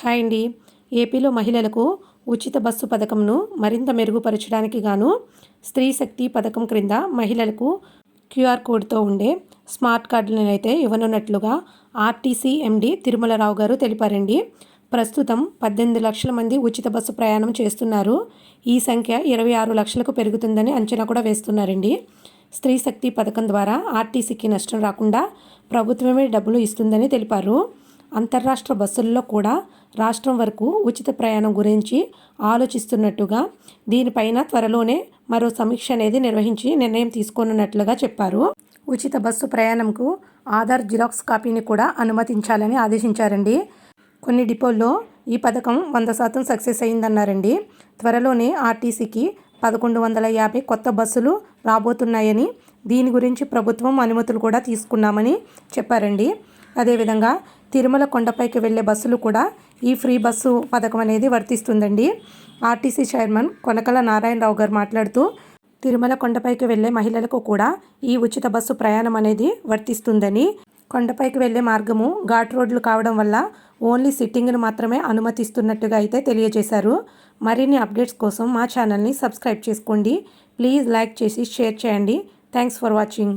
Hi అండి. ఏపీలో మహిళలకు ఉచిత బస్సు పథకంను మరింత మెరుగుపరచడానికి గాను స్త్రీ శక్తి పథకం క్రింద మహిళలకు క్యూఆర్ కోడ్తో ఉండే స్మార్ట్ కార్డులను అయితే ఇవ్వనున్నట్లుగా ఆర్టీసీ ఎండి తిరుమలరావు గారు తెలిపారండి. ప్రస్తుతం పద్దెనిమిది లక్షల మంది ఉచిత బస్సు ప్రయాణం చేస్తున్నారు. ఈ సంఖ్య ఇరవై ఆరు లక్షలకు పెరుగుతుందని అంచనా కూడా వేస్తున్నారండి. స్త్రీ శక్తి పథకం ద్వారా ఆర్టీసీకి నష్టం రాకుండా ప్రభుత్వమే డబ్బులు ఇస్తుందని తెలిపారు. అంతర్రాష్ట్ర బస్సుల్లో కూడా రాష్ట్రం వరకు ఉచిత ప్రయాణం గురించి ఆలోచిస్తున్నట్టుగా దీనిపైన త్వరలోనే మరో సమీక్ష అనేది నిర్వహించి నిర్ణయం తీసుకోనున్నట్లుగా చెప్పారు. ఉచిత బస్సు ప్రయాణంకు ఆధార్ జిరాక్స్ కాపీని కూడా అనుమతించాలని ఆదేశించారండి. కొన్ని డిపోల్లో ఈ పథకం వంద శాతం సక్సెస్ అయిందన్నారండి. త్వరలోనే ఆర్టీసీకి పదకొండు వందల యాభై కొత్త బస్సులు రాబోతున్నాయని దీని గురించి ప్రభుత్వం అనుమతులు కూడా తీసుకున్నామని చెప్పారండి. అదేవిధంగా తిరుమల కొండపైకి వెళ్ళే బస్సులు కూడా ఈ ఫ్రీ బస్సు పథకం అనేది వర్తిస్తుందండి. ఆర్టీసీ చైర్మన్ కొనకల నారాయణరావు గారు మాట్లాడుతూ తిరుమల కొండపైకి వెళ్ళే మహిళలకు కూడా ఈ ఉచిత బస్సు ప్రయాణం అనేది వర్తిస్తుందని కొండపైకి వెళ్ళే మార్గము ఘాట్ రోడ్లు కావడం వల్ల ఓన్లీ సిట్టింగ్ను మాత్రమే అనుమతిస్తున్నట్టుగా అయితే తెలియజేశారు. మరిన్ని అప్డేట్స్ కోసం మా ఛానల్ని సబ్స్క్రైబ్ చేసుకోండి. ప్లీజ్ లైక్ చేసి షేర్ చేయండి. Thanks for watching.